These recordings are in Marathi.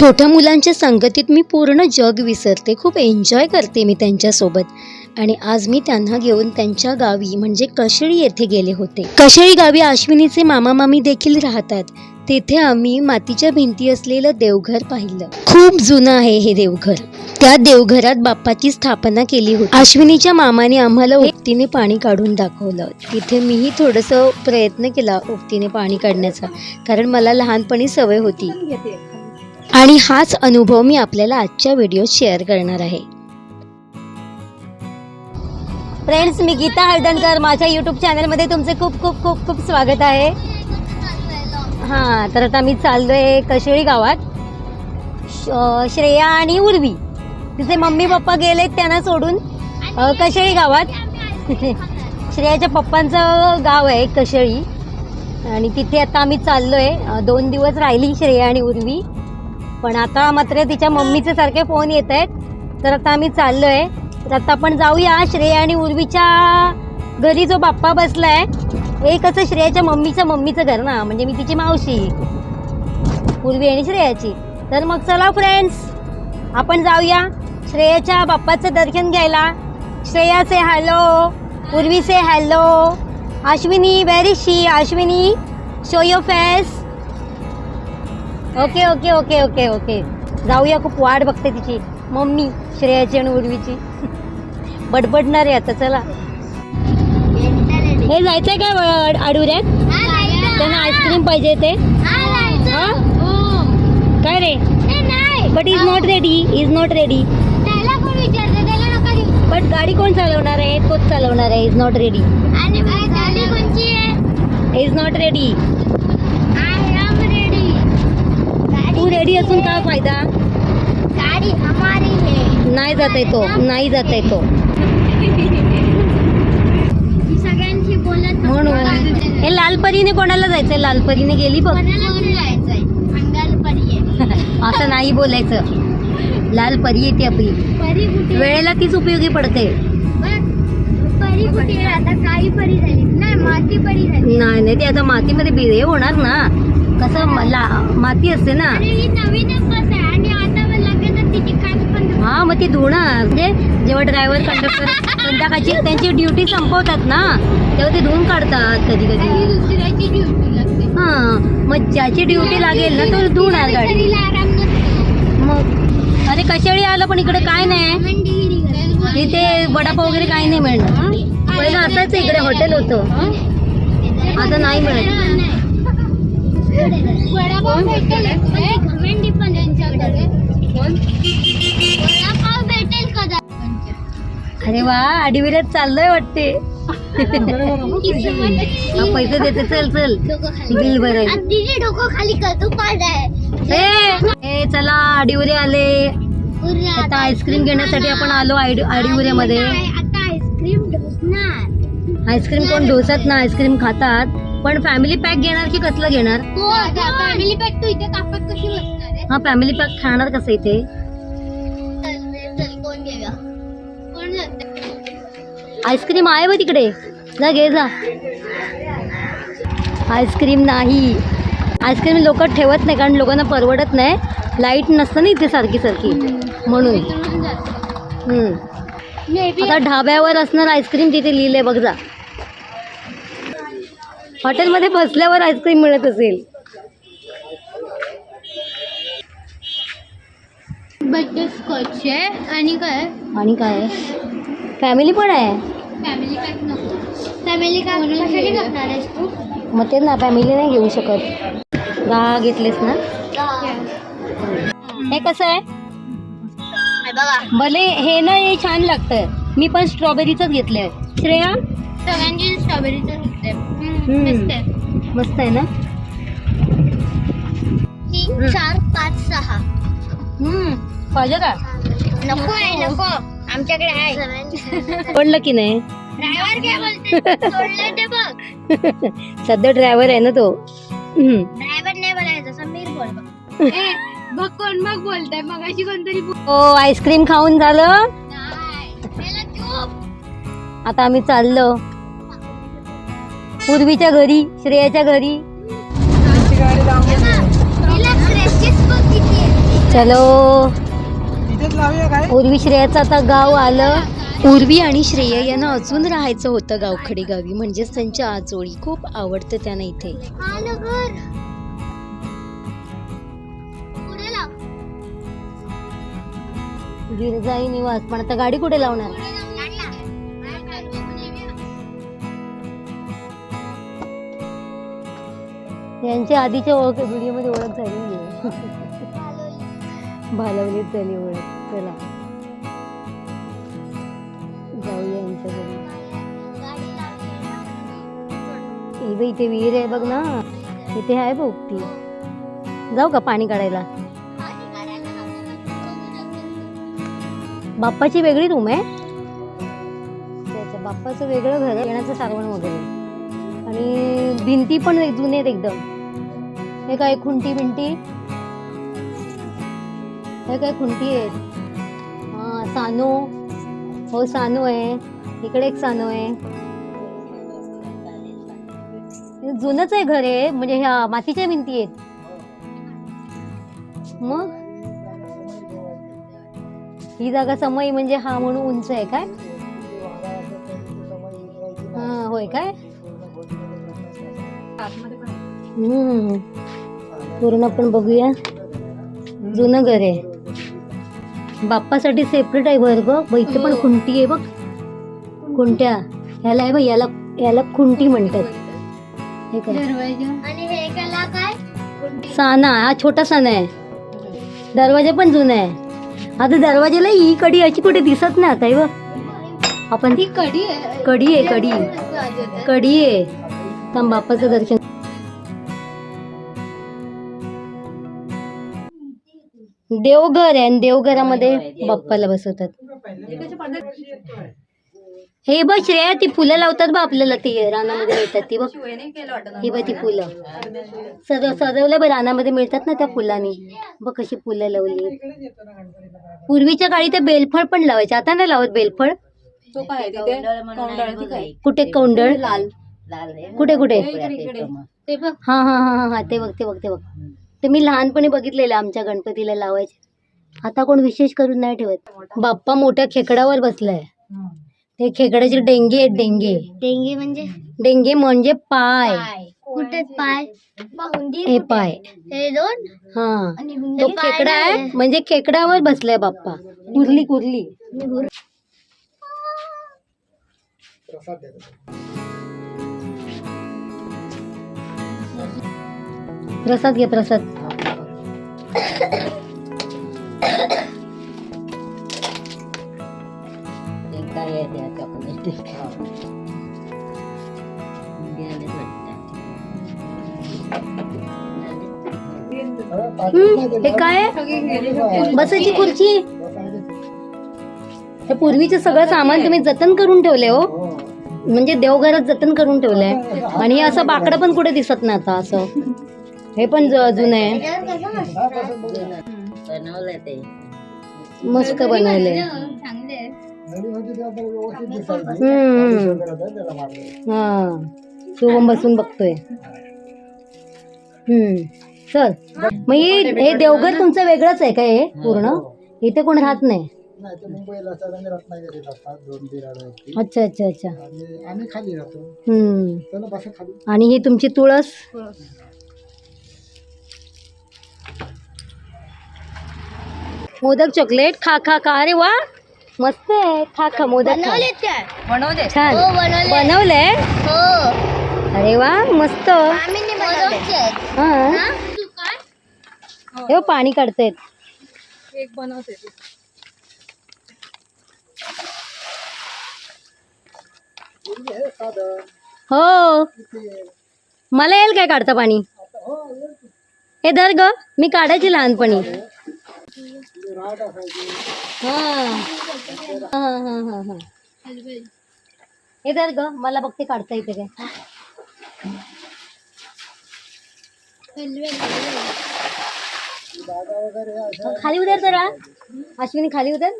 छोट्या मुलांच्या संगतीत मी पूर्ण जग विसरते. खूप एन्जॉय करते मी त्यांच्यासोबत. आणि आज मी त्यांना घेऊन त्यांच्या गावी म्हणजे कशेळी येथे गेले होते. कशेळी गावी अश्विनीचे मामा मामी देखील राहतात. तेथे आम्ही मातीच्या भिंती असलेलं देवघर पाहिलं. खूप जुनं आहे हे देवघर. त्या देवघरात बाप्पाची स्थापना केली होती. अश्विनीच्या मामाने आम्हाला उक्तीने पाणी काढून दाखवलं. तिथे मीही थोडंसं प्रयत्न केला उक्तीने पाणी काढण्याचा. कारण मला लहानपणी सवय होती. आणि हाच अनुभव मी आपल्याला आजच्या व्हिडिओत शेअर करणार आहे. फ्रेंड्स मी गीता हळदणकर. माझ्या यूट्यूब चॅनलमध्ये तुमचे खूप खूप खूप खूप स्वागत आहे. हां तर आता मी चाललोय कशेळी गावात. श- श्रेया आणि उर्वी. तिचे मम्मी पप्पा गेलेत त्यांना सोडून कशेळी गावात. श्रेयाच्या पप्पांचं गाव आहे कशेळी. आणि तिथे आता आम्ही चाललोय. आहे दोन दिवस राहिली श्रेया आणि उर्वी. पण आता मात्र तिच्या मम्मीचे सारखे फोन येत आहेत. तर आता आम्ही चाललोय. तर आता आपण जाऊया श्रेया आणि उर्वीच्या घरी जो बाप्पा बसलाय. हे कसं श्रेयाच्या मम्मीचं मम्मीचं घर ना म्हणजे मी तिची मावशी. उर्वी आणि श्रेयाची. तर मग चला फ्रेंड्स आपण जाऊया श्रेयाच्या बाप्पाचं दर्शन घ्यायला. Shreya say hello Urvi say hello Ashwini very she Ashwini show your face okay okay okay okay okay जाऊया खूप वाट बघते तिची. मम्मी श्रेयाची आणि उर्वीची. बडबडणार आहे आता चला. हे जायचंय काय आडुऱ्यात त्यांना आईस्क्रीम पाहिजे ते हा? काय रे? But is not ready is not ready but गाडी कोण चालवणार आहे? तोच चालवणार आहे is not ready is not ready ready असून काय फायदा? गाड़ी हमारी है. नाही जात आहे तो नाही जात आहे तो सगळ्यांशी बोलत म्हणून. हे लालपरीने कोणाला जायचंय? लालपरीने गेली बघ. असं नाही बोलायचं. लाल परी येते आपली. वेळेला तीच उपयोगी पडते. नाही माती परी झाली. नाही नाही ते आता मातीमध्ये बी हे होणार ना. कसं म- ला माती असते ना. ही मग हा ती धुणार. म्हणजे जेव्हा ड्रायव्हर कंडक्टर संध्याकाळची त्यांची ड्युटी संपवतात ना तेव्हा ते धुवून काढतात कधी कधी हा मग ज्याची ड्युटी लागेल ना तो धुणार गाडी मग अरे कशाळी आलं पण इकडे काय नाही. इथे वडापाव वगैरे काही नाही मिळणार. पहिलं असायचं इकडे हॉटेल होतं. आता नाही मिळत. वडापाव भेटेल घमेंडी पण वडापाव भेटेल का अरे वा आडीविऱ्यात चाललोय वाटते. पैसे देते चल चल. बिल भरायला दीदी डोकं खाली कर तू पाडाय चला आडीवरे आले. आता आईस्क्रीम घेण्यासाठी आपण आलो आडी आडीवऱ्यामध्ये आता आईस्क्रीम कोण ढोसत ना आईस्क्रीम खातात. पण फॅमिली पॅक घेणार की कसलं घेणार? हो फॅमिली पॅक तू इथे कापत कशी बसणार आहे? हा फॅमिली पॅक खाणार कसं इथे? चल, चल, कोण घेऊया? कोण जाते आईस्क्रीम आहे बघ तिकडे. जा घे जा. आईस्क्रीम नाही. आईस्क्रीम लोक ठेवत नाही कारण लोकांना परवडत नाही. लाइट नसतं ना इथे सारखी सारखी. म्हणून. हम्म. आता ढाब्यावर असणार आईस्क्रीम तिथे लिहिलंय बघ जा. हॉटेलमध्ये बसल्यावर आईस्क्रीम मिळत असेल. बटर स्कॉच आहे. आणि काय? आणि काय? फॅमिली पण आहे. फॅमिली पॅक नको. फॅमिली पॅक कशाने करणार आहेस तू? मग ते ना फॅमिली नाही घेऊ शकत. दहा घेतलेस ना? हे कसं आहे? बघा. भले हे ना हे छान लागतंय. मी पण स्ट्रॉबेरीचंच घेतलंय. श्रेया? सगळ्यांची स्ट्रॉबेरीचं हम्म. मस्त आहे. मस्त आहे ना? तीन चार पाच सहा. हम्म. पाहिजे का? नको आहे नको. आमच्याकडे आहे. पडलं की नाही? ड्रायव्हर काय बोलते सोडलं ते बघ. सध्या ड्रायव्हर आहे ना तो. हम्म. ड्रायव्हर नाही बोलायचं समीर बोल बघ. बघ कोण मग बोलताय. मग अशी कोणतरी हो आईस्क्रीम खाऊन झालं. आता आम्ही चाललो. पूर्वीच्या घरी श्रेयाच्या घरी. चलो. पूर्वी श्रेयाचं आता गाव आलं. पूर्वी आणि श्रेया यांना अजून राहायचं होतं गावखडी गावी म्हणजेच त्यांच्या आजोळी. खूप आवडतं त्यांना इथे. गिरजाई निवास पण आता गाडी कुठे लावणार? यांच्या आधीच्या ओळख व्हिडिओमध्ये ओळख झाली आहे भालवलीत झाली ओळख चला. जाऊया यांच्या घरी हे बाई इथे विहीर आहे बघ ना. इथे आहे बघ ती. जाऊ का पाणी काढायला? बाप्पाची वेगळी रूम आहे. त्याच्या बाप्पाचं वेगळं घर येण्याचं सारवण वगैरे. आणि भिंती पण जुने आहेत एकदम. हे काय खुंटी बिंटी? हे काय खुंटी आहेत हा सानो. हो सानो आहे. इकडे एक सानो आहे. जुनंच आहे घर आहे म्हणजे ह्या मातीच्या भिंती आहेत. मग? ही जागा समई म्हणजे हा म्हणून उंच आहे काय? हा होय काय? हम्म. पूर्ण पण बघूया. जुनं घर आहे. बाप्पासाठी सेपरेट आहे घर ग ब इथे पण खुंटी आहे बघ. खुंट्या. ह्याला आहे बघ याला याला खुंटी म्हणतात. हे काय हे साना हा छोटा साना आहे. दरवाजा पण जुना आहे. आता दरवाजाला ही कडी अशी कुठे दिसत नाही आता बघ. आपण ती कडी आहे. कडी आहे कडी. कडी आहे. थांब बाप्पाचं दर्शन देवघर आहे आणि देवघरामध्ये बाप्पाला बसवतात. हे बघ श्रेया ती फुलं लावतात बा आपल्याला ती रानामध्ये मिळतात. ती बघ. ही बघ ती फुलं. सजव सजवल्या बघ रानामध्ये मिळतात ना त्या फुलांनी. बघ कशी फुलं लावली. पूर्वीच्या काळी ते बेलफळ पण लावायचे. आता नाही लावत बेलफळ. कुठे कौंडळ? लाल. कुठे कुठे? ते बघ हा हा हा हा हा. ते बघ ते बघ ते बघ. ते मी लहानपणी बघितलेलं आमच्या गणपतीला लावायचे. आता कोण विशेष करून नाही ठेवत. बाप्पा मोठ्या खेकडावर बसलाय. ते खेकड्याचे डेंगे आहेत डेंगे. डेंगे म्हणजे? डेंगे म्हणजे पाय. कुठे पाय? हे पाय. हे दोन? हा. आणि तो खेकडा आहे म्हणजे खेकडावर बसलाय बाप्पा. कुर्ली कुर्ली. प्रसाद घे प्रसाद. हम्म, हे काय? बसायची खुर्ची? हे पूर्वीचं सगळं सामान तुम्ही जतन करून ठेवले हो. म्हणजे देवघरात जतन करून ठेवलंय. आणि हे असं बाकडं पण कुठे दिसत नाही आता असं. हे पण ज- जुनं आहे. मस्त बनवलंय. वगैरे होतं त्याला मारलं. हा. शुभम बसून बघतोय. हम्म. चल. मग हे हे देवघर तुमचं वेगळंच आहे का हे पूर्ण? इथे कोण राहत नाही? ते मुंबईला ती. अच्छा अच्छा अच्छा. आम्ही खाली राहतो. आणि ही तुमची तुळस. मोदक चॉकलेट खा खा खा. अरे वा. मस्त आहे. खा खा मोदक खा. बनवले छान. हो बनवले बनवलंय? हो. अरे वा मस्त. आम्ही बनवले हा. हे? बघ, पाणी काढतायत. एक बनवते. पूर्वी हे. हो मला येईल काय काढता पाणी? हे धर ग मी काढायची लहानपणी. हा. हा हा हा हा हे धर ग मला बघते काढता येते काय. खाली उतर जरा. अश्विनी खाली उतर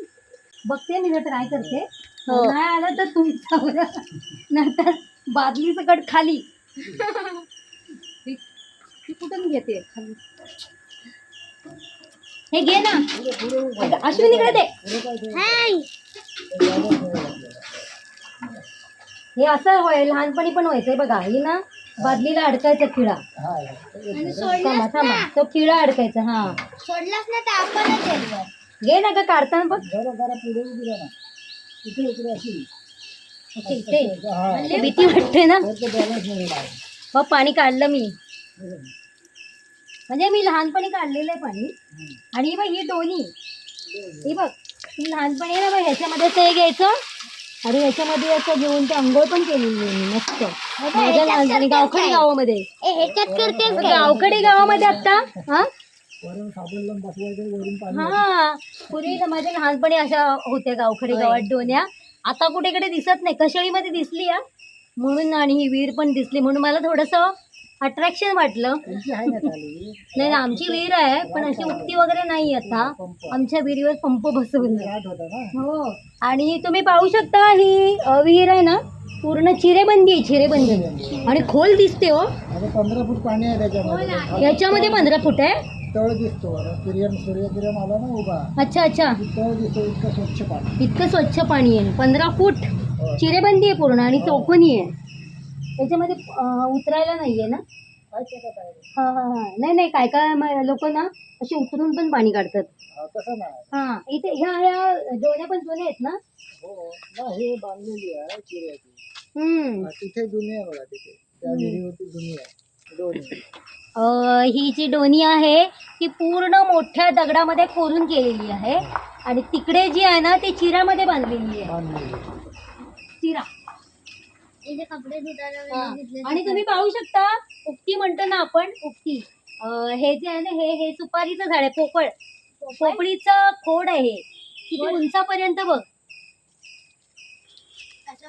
बघते मी ट्राय करते. हो. नाही आलं तर तुमचा नंतर बादली सकट खाली. कुठून घेते? खाली. हे घे ना. अश्विनी इकडे दे. हे असं होय लहानपणी पण व्हायचंय बघा. ही ना बादलीला अडकायचा किडा. हा थांबा थांबा. तो किडा अडकायचा हा. सोडलास ना तर आपणच येणार. घे ना का काढताना बघ. जरा जरा पुढे उभी राहा ना. इथे इकडे अशी. इथे, इथे. ते भीती वाटते ना. मग पाणी काढलं मी. म्हणजे मी लहानपणी काढलेलं आहे पाणी आणि ही बघ ही डोनी ही बघ ही लहानपणी ना बघ ह्याच्यामध्ये हे घ्यायचं. आणि ह्याच्यामध्ये असं घेऊन ते आंघोळ पण मी मस्त. माझ्या लहानपणी गावखडी गावामध्ये. गावखडी गावामध्ये आता हा? हा. पूर्वी माझ्या लहानपणी अशा होत्या गावखडी गावात डोन्या आता कुठेकडे दिसत नाही. कशाळीमध्ये दिसली या म्हणून आणि ही विहीर पण दिसली. म्हणून मला थोडंसं अट्रॅक्शन वाटलं. नाही ना आमची विहीर आहे पण अशी उक्ती वगैरे नाही आता. आमच्या विहिरीवर पंप बसवला घाट होता ना. हो. आणि तुम्ही पाहू शकता ही विहीर आहे ना पूर्ण चिरेबंदी आहे चिरेबंदी. आणि खोल दिसते हो. पंधरा फूट पाणी आहे त्याच्यामध्ये. याच्यामध्ये पंधरा फुट आहे? तळ दिसतो. सूर्यकिरण आला ना उभा. अच्छा अच्छा. तळ दिसतो इतकं स्वच्छ पाणी. इतकं स्वच्छ पाणी आहे. पंधरा फूट. हो. चिरेबंदी आहे पूर्ण आणि चौकोनी आहे. त्याच्यामध्ये उतरायला नाही आहे ना? हा हा हा. नाही नाही काय काय लोक ना असे उतरून पण पाणी काढतात. हा, तसं नाही. हा इथे ह्या ह्या दोन्या पण जुन्या आहेत ना? हो ना हे बांधलेली आहे चिऱ्याची. हम्म. हा, तिथे जुनी आहे बघा तिथे. त्या विहिरीवरती जुनी आहे दोन्ही. अ, ही जी डोनी आहे ती पूर्ण मोठ्या दगडामध्ये कोरून केलेली आहे. आणि तिकडे जी आहे ना ती चिरामध्ये बांधलेली आहे. बांधलेली चिरा. इथे कपडे धुताना. वेगळे घेतले आणि तुम्ही पाहू शकता उक्ती म्हणतो ना आपण अ, हे जे आहे ना हे हे सुपारीचं झाड आहे पोपळ पोपळीचं खोड आहे हे. किती उंचापर्यंत बघ.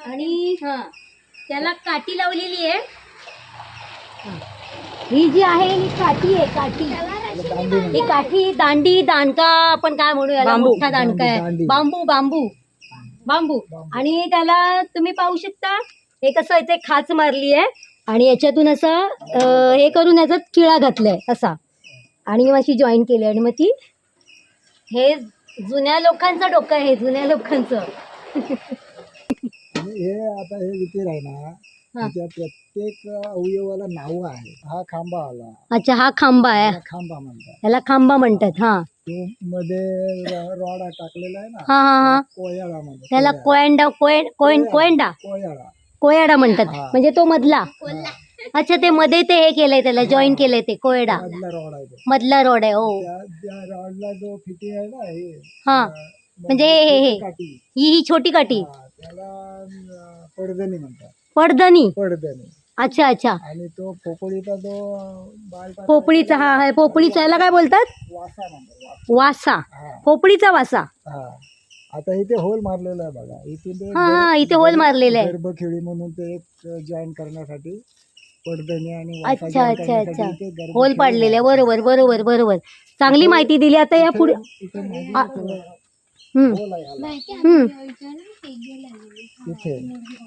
आणि हा त्याला काठी लावलेली आहे. हा. जी आहे ही काठी आहे काठी. ही काठी दांडी दांडका आपण काय म्हणू याला मोठा दांडका आहे. दांडी. बांबू. बांबू. बांबू. आणि त्याला तुम्ही पाहू शकता हे कसं इथे खाच मारली आहे आणि याच्यातून असं हे करून याच्यात किळा घातलाय असा. आणि अशी जॉईन केली आणि मग ती हे जुन्या लोकांचं डोकं आहे जुन्या लोकांचं. हे आता हे आहे ना त्याच्या प्रत्येक अवयवाला नाव आहे. हा खांबा आला. अच्छा हा खांबा आहे. खांबा म्हणतात. याला खांबा म्हणतात हा. तो मध्ये रॉड टाकलेला आहे ना हा हा हा. कोयाळा म्हणतात त्याला कोयंडा कोय कोयन कोयंडा. कोयाळा. कोयडा म्हणतात. हा. म्हणजे तो मधला. अच्छा ते मध्ये ते हे केलंय त्याला जॉईन केलंय ते कोयडा. मधला रॉड आहे तो. मधला रोड आहे हो. त्या त्या रॉडला जो फिटिंग आहे ना हे. हा. म्हणजे हे हे हे. काठी. ही ही छोटी काठी. हा, त्याला अं, पडदणी म्हणतात. पडदणी? पडदणी. अच्छा अच्छा. आणि तो पोपळीचा जो अं, बाल पोपळीचा हा हा पोपळीचा याला काय बोलतात? वासा म्हणतात वासा. वासा. हा. पोपळीचा वासा. हा. आता इथे होल मारलेला आहे बघा. हा हा इथे होल मारलेला आहे. गर्भखेळी म्हणून ते एक जॉईन करण्यासाठी पडदणी आणि अच्छा, join अच्छा, करण्यासाठी अच्छा. इथे गर्भखेळी होल पाडलेले आहे. बरोबर बरोबर बरोबर. चांगली माहिती दिली आता या पुढे इथे मध्ये आ- थोडं. हम्म. होल आहे ह्याला. माहिती आहे हम्म. आमच्या इथे ना शेगडी लागलेली. इथे.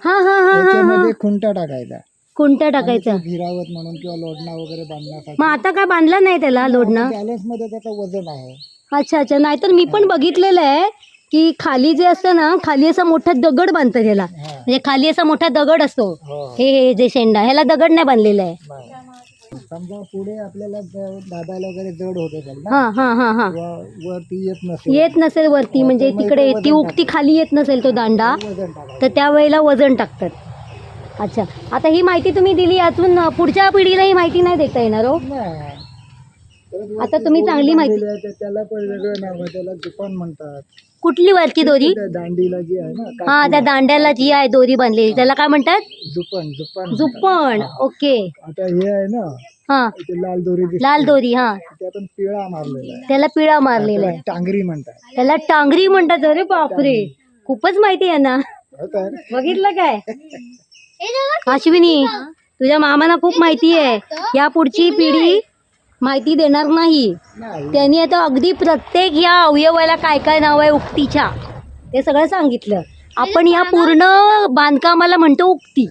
हा हा हा हा हा. त्याच्यामध्ये खुंटा टाकायचा. कोणत्या आणि टाकायचं. ते भिरावत म्हणून किंवा लोडणा वगैरे बांधण्यासाठी. मग आता काय बांधला नाही त्याला लोडणं बॅलन्समध्ये त्याचं वजन आहे. अच्छा अच्छा. नाहीतर मी पण बघितलेलं आहे. की खाली जे असतं ना खाली असा मोठा दगड बांधतात ह्याला. हा. म्हणजे खाली असा मोठा दगड असतो. हो हे. हे जे शेंडा ह्याला दगड नाही बांधलेला आहे. समजा पुढे आपल्याला ज- दाबायला वगैरे जड होत असेल ना हा हा हा हा. व- वरती येत नसेल. येत नसेल वरती म्हणजे तिकडे ती उक्ती खाली येत नसेल तो दांडा वजन टाकायचं तर त्यावेळेला वजन टाकतात. अच्छा. आता ही माहिती तुम्ही दिली अजून पुढच्या पिढीला ही माहिती नाही देता येणार हो. नाही. आता तुम्ही चांगली माहिती- त्याला पण वेगळं नाव आहे त्याला जुपान म्हणतात. कुठली वरती दोरी? त्या दांडीला जी आहे ना हा त्या दांड्याला जी आहे दोरी बांधलेली त्याला काय म्हणतात? जुपण जुपान जुप्पण ओके. आता हे आहे ना हा. लाल दोरी दिसते. लाल दोरी हा. ते आपण पिळा मारलेला आहे. त्याला पिळा मारलेला आहे. टांगरी म्हणतात. त्याला टांगरी म्हणतात अरे बापरे. खूपच माहिती आहे ना? बघितलं काय? अश्विनी तुझ्या मामाला खूप माहिती आहे. या पुढची पिढी माहिती देणार नाही. त्यांनी आता अगदी प्रत्येक या अवयवाला काय काय नाव आहे? उक्तीच्या. ते सगळं सांगितलं. आपण या पूर्ण बांधकामाला म्हणतो उक्ती.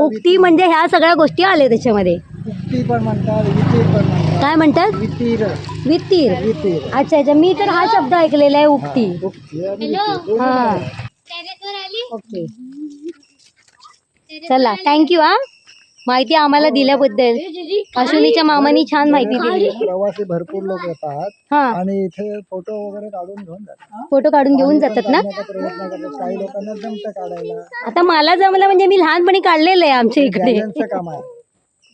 उक्ती म्हणजे ह्या सगळ्या गोष्टी आल्या त्याच्यामध्ये. उक्ती पण म्हणतात वितीर पण म्हणतात. काय म्हणतात? वितीर. वित्तीर वितीर. अच्छा अच्छा. मी तर हा शब्द ऐकलेला आहे उक्ती. हा ओके. चला. थँक्यू हा. माहिती आम्हाला दिल्याबद्दल. अश्विनीच्या मामानी छान माहिती दिली. प्रवासी भरपूर लोक येतात. हा. आणि इथे फोटो वगैरे काढून घेऊन जातात. फोटो काढून घेऊन जातात ना? काढण्याचा प्रयत्न करतात. काही लोकांना जमतं काढायला. आता मला जमलं म्हणजे मी लहानपणी काढलेलं आहे आमच्या इकडे. बॅलन्सचं काम आहे.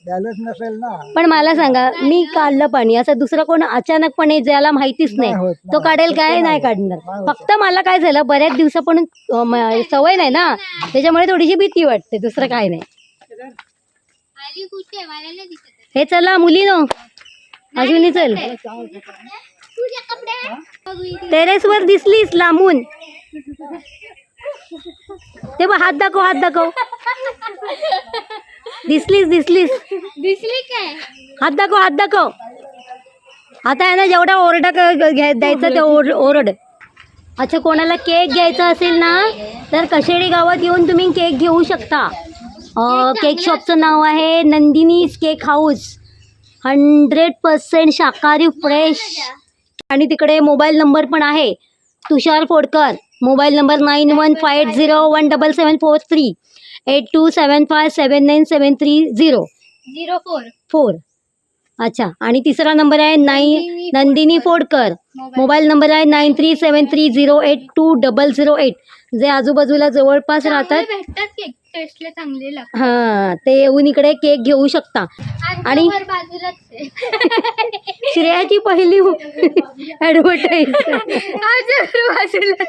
बॅलन्स नसेल ना. पण मला सांगा मी काढलं पाणी. असं दुसरं कोण अचानकपणे ज्याला माहितीच नाही होत, तो. काढेल काय? नाही. काढणार. फक्त मला काय झालं बऱ्याच दिवसापासून अं, म- सवय नाही ना. त्याच्यामुळे थोडीशी भीती वाटते. दुसरं काय नाही. मला हे चला मुलीनो अश्विनी चल तुझ्या कपड्या बघू इथे. टेरेसवर दिसलीस लांबून. ते बघ हात दाखव हात दाखव. दिसलीस दिसलीस. दिसली काय? हात दाखव हात दाखव. आता आहे ना जेवढा ओरडा द्यायचा ते ओर ओरड. अच्छा कोणाला केक घ्यायचा असेल ना तर कशेडी गावात येऊन तुम्ही केक घेऊ शकता. केक शॉपचं नाव आहे Nandini's cake house. Hundred percent शाकाहारी फ्रेश. आणि तिकडे मोबाईल नंबर पण आहे. Tushar Phodkar. Mobile number nine one five eight zero one double seven four three. Eight two seven five seven nine seven three zero. Zero four. Four. अच्छा. आणि तिसरा नंबर आहे nine Nandini Phodkar. Mobile number. आहे nine three seven three zero eight two double zero eight. जे आजूबाजूला जवळपास राहतात. टेस्टला चांगले लागतात. हां ते येऊन इकडे केक घेऊ शकता. आणि- आणि बाजूलाच आहे. श्रेयाची पहिली बाजूला.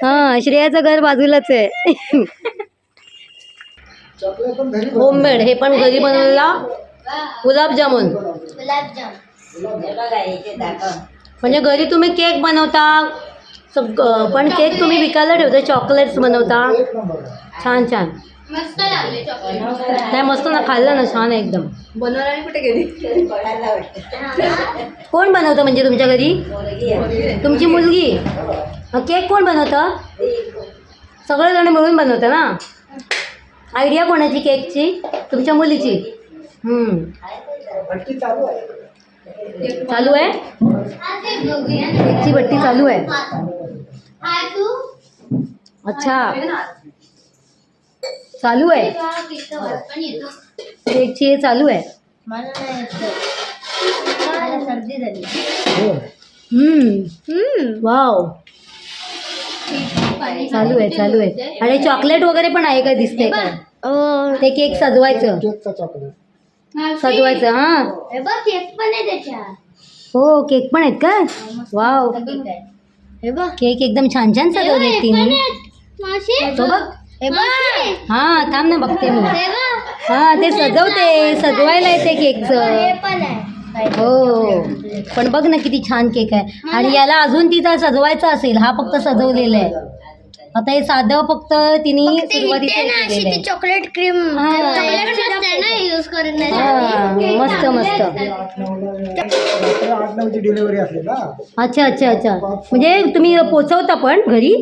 हां श्रेयाचं घर बाजूलाच आहे. चॉकलेट पण घरी बनवतात. होममेड हे पण घरी बनवलेला. गुलाबजामुन. गुलाबजाम म्हणजे घरी तुम्ही केक बनवता सग पण केक तुम्ही विकायला ठेवता चॉकलेट्स बनवता. छान छान. मस्त लागले चॉकलेट नाही मस्त ना खाल्लं ना छान आहे एकदम. बनवणारी कुठे गेली? कोण बनवतं म्हणजे तुमच्या घरी? तुमची मुलगी? केक कोण बनवतं? सगळेजण मिळून बनवतं ना? आयडिया कोणाची केकची? तुमच्या मुलीची? हम्म. भट्टी चालू आहे. चालू आहे? केकची भट्टी चालू आहे. अच्छा. चालू आहे? केकची हे चालू आहे? सर्दी झाली. हो हम्म. वाव. चालू आहे चालू आहे. आणि चॉकलेट वगैरे पण आहे का दिसते का? ते केक सजवायचं. केकचा चॉकलेट. सजवायचं हा. हे बघ केक पण आहे त्याच्यात. हो केक पण आहेत का? वाव. हे बघ. केक एकदम छान छान सजवले तिने. तो बघ. हे थांब ना बघते मी. हे ते सजवते सजवायला येते केकचं. हो पण बघ ना किती छान केक आहे. आणि याला अजून तिचा सजवायचा असेल हा फक्त सजवलेला आहे. आता हे साधं फक्त तिने सुरुवातीला. चॉकलेट क्रीम हा. ना युज हा मस्त मस्त. डिलिव्हरी अच्छा अच्छा अच्छा. म्हणजे तुम्ही पोचवता पण घरी?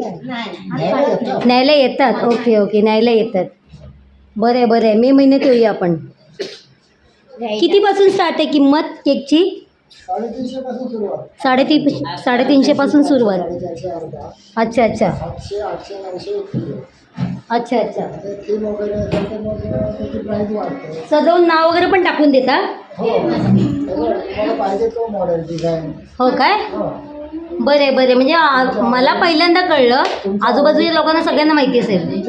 न्यायला येतात. Okay okay. न्यायला येतात. बरं आहे बरं. आहे मे महिन्यात येऊया आपण. कितीपासून स्टार्ट आहे किंमत केकची साडेतीन साडेतीनशे पासून सुरुवात. अच्छा अच्छा. अच्छा अच्छा. सजवून नाव वगैरे पण टाकून देता? हो. हो काय? हो. बरे बरे. म्हणजे मला पहिल्यांदा कळलं. आजूबाजूच्या लोकांना सगळ्यांना माहिती असेल.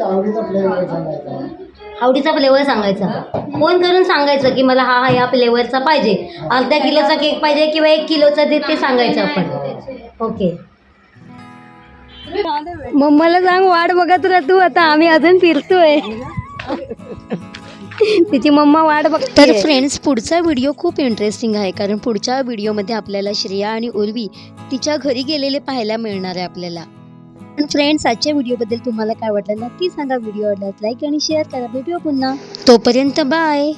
आवडीचा फ्लेवर सांगायचा. फोन करून सांगायचं की मला हा हा या फ्लेवरचा पाहिजे? अर्धा किलोचा केक पाहिजे किंवा एक किलोचा ते ते सांगायचं आपण? ओके मम्माला सांग वाट बघत राह तू आता. आम्ही अजून फिरतोय. तिची मम्मा वाट बघते. तर फ्रेंड्स पुढचा व्हिडिओ खूप इंटरेस्टिंग आहे. कारण पुढच्या व्हिडिओमध्ये आपल्याला श्रेया आणि उर्वी तिच्या घरी गेलेले पाहायला मिळणार आहे आपल्याला. फ्रेंड्स आजच्या व्हिडिओबद्दल तुम्हाला काय वाटलं नक्की सांगा. व्हिडिओ आवडल्यास लाईक आणि शेअर करा. भेटूया पुन्हा. तोपर्यंत बाय.